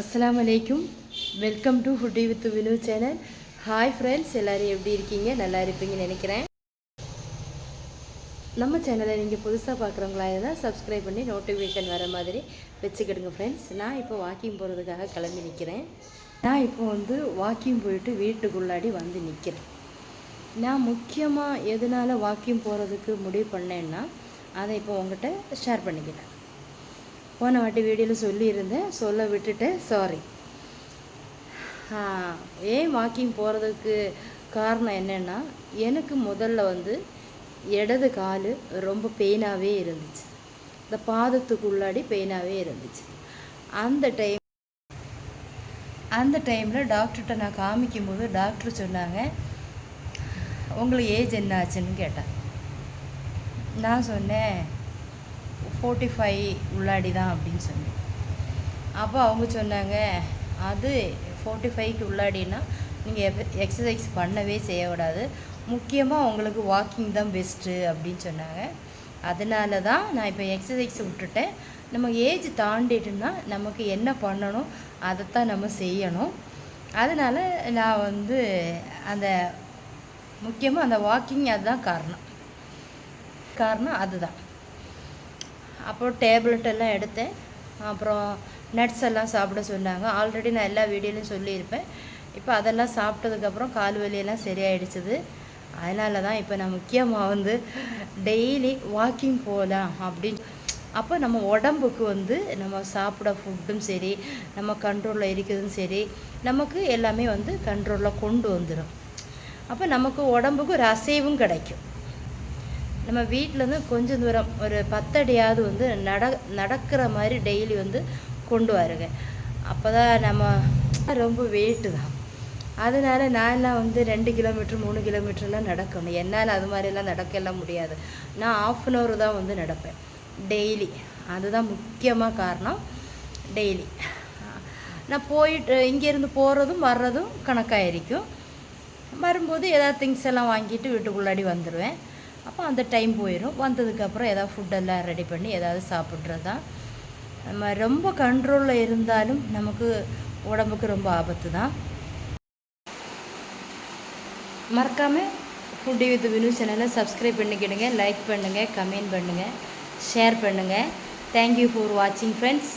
அஸ்லாம் அலைக்கும் welcome to foodie with Vinu channel hi friends எல்லோரும் எப்படி இருக்கீங்க? நல்லா இருப்பீங்கன்னு நினைக்கிறேன். நம்ம சேனலை நீங்கள் புதுசாக பார்க்குறவங்களா இருந்தால் சப்ஸ்கிரைப் பண்ணி நோட்டிஃபிகேஷன் வர மாதிரி வச்சுக்கிடுங்க ஃப்ரெண்ட்ஸ் நான் இப்போ வாக்கிங் போகிறதுக்காக கிளம்பி நிற்கிறேன் நான் இப்போ வந்து வாக்கிங் போயிட்டு வீட்டுக்குள்ளாடி வந்து நிற்கிறேன் நான் முக்கியமாக எதனால் வாக்கிங் போகிறதுக்கு முடிவு பண்ணேன்னா அதை இப்போ உங்கள்கிட்ட ஷேர் பண்ணிக்கிறேன். போன வாட்டி வீடியோவில் சொல்லியிருந்தேன். சொல்ல விட்டுட்டேன் சாரி ஏன் வாக்கிங் போகிறதுக்கு காரணம் என்னென்னா எனக்கு முதல்ல வந்து இடது கால் ரொம்ப பெயினாகவே இருந்துச்சு. இந்த பாதத்துக்குள்ளாடி பெயினாகவே இருந்துச்சு. அந்த டைம் அந்த டைமில் டாக்டர்கிட்ட நான் காமிக்கும் போது டாக்டர் சொன்னாங்க உங்களுக்கு ஏஜ் என்ன ஆச்சுன்னு கேட்டேன். நான் சொன்னேன் ஃபோர்ட்டி ஃபைவ் உள்ளாடி தான் அப்படின்னு சொன்னேன். அப்போ அவங்க சொன்னாங்க அது ஃபோர்ட்டி ஃபைவ்க்கு உள்ளாடினா நீங்கள் எக்ஸசைஸ் பண்ணவே செய்யக்கூடாது. முக்கியமாக உங்களுக்கு வாக்கிங் தான் பெஸ்ட்டு அப்படின்னு சொன்னாங்க. அதனால தான் நான் இப்போ எக்ஸசைஸ் விட்டுட்டேன். நம்ம ஏஜ் தாண்டிட்டுனா நமக்கு என்ன பண்ணணும் அதைத்தான் நம்ம செய்யணும். அதனால் நான் வந்து அந்த முக்கியமாக அந்த வாக்கிங் அதுதான் காரணம். காரணம் அதுதான். அப்புறம் டேப்லெட் எல்லாம் எடுத்தேன். அப்புறம் நட்ஸ் எல்லாம் சாப்பிட சொன்னாங்க. ஆல்ரெடி நான் எல்லா வீடியோலையும் சொல்லியிருப்பேன். இப்போ அதெல்லாம் சாப்பிட்டதுக்கப்புறம் கால் வலியெல்லாம் சரியாயிடுச்சுது. அதனால தான் இப்போ நான் முக்கியமாக வந்து டெய்லி வாக்கிங் போகலாம் அப்படின்னு. அப்போ நம்ம உடம்புக்கு வந்து நம்ம சாப்பிட ஃபுட்டும் சரி நம்ம கண்ட்ரோலில் இருக்கிறதும் சரி நமக்கு எல்லாமே வந்து கண்ட்ரோலில் கொண்டு வந்துடும் அப்போ நமக்கு உடம்புக்கு ஒரு அசைவும் கிடைக்கும். நம்ம வீட்டிலேருந்து கொஞ்சம் தூரம் ஒரு பத்தடியாவது வந்து நட நடக்கிற மாதிரி டெய்லி வந்து கொண்டு வருங்க. அப்போ தான் நம்ம ரொம்ப வெயிட்டு தான். அதனால நான்லாம் வந்து ரெண்டு கிலோமீட்டர் மூணு கிலோமீட்டர்லாம் நடக்கணும். என்னால் அது மாதிரிலாம் நடக்கலாம் முடியாது. நான் ஆஃப் அன் ஹவர் தான் வந்து நடப்பேன். டெய்லி அதுதான் முக்கியமாக காரணம். டெய்லி நான் போயிட்டு இங்கேருந்து போகிறதும் வர்றதும் கணக்காயிருக்கும். வரும்போது ஏதாவது திங்ஸ் எல்லாம் வாங்கிட்டு வீட்டுக்குள்ளாடி வந்துடுவேன் அப்போ அந்த டைம் போயிடும் வந்ததுக்கப்புறம் ஏதாவது ஃபுட்டெல்லாம் ரெடி பண்ணி ஏதாவது சாப்பிட்றது? தான் நம்ம ரொம்ப கண்ட்ரோலில் இருந்தாலும் நமக்கு உடம்புக்கு ரொம்ப ஆபத்து தான் மறக்காமல் ஃபுட்டி வித் வினு சேனலை சப்ஸ்கிரைப் பண்ணிக்கிடுங்க லைக் பண்ணுங்கள் கமெண்ட் பண்ணுங்கள் ஷேர் பண்ணுங்கள் தேங்க்யூ ஃபார் வாட்சிங் ஃப்ரெண்ட்ஸ்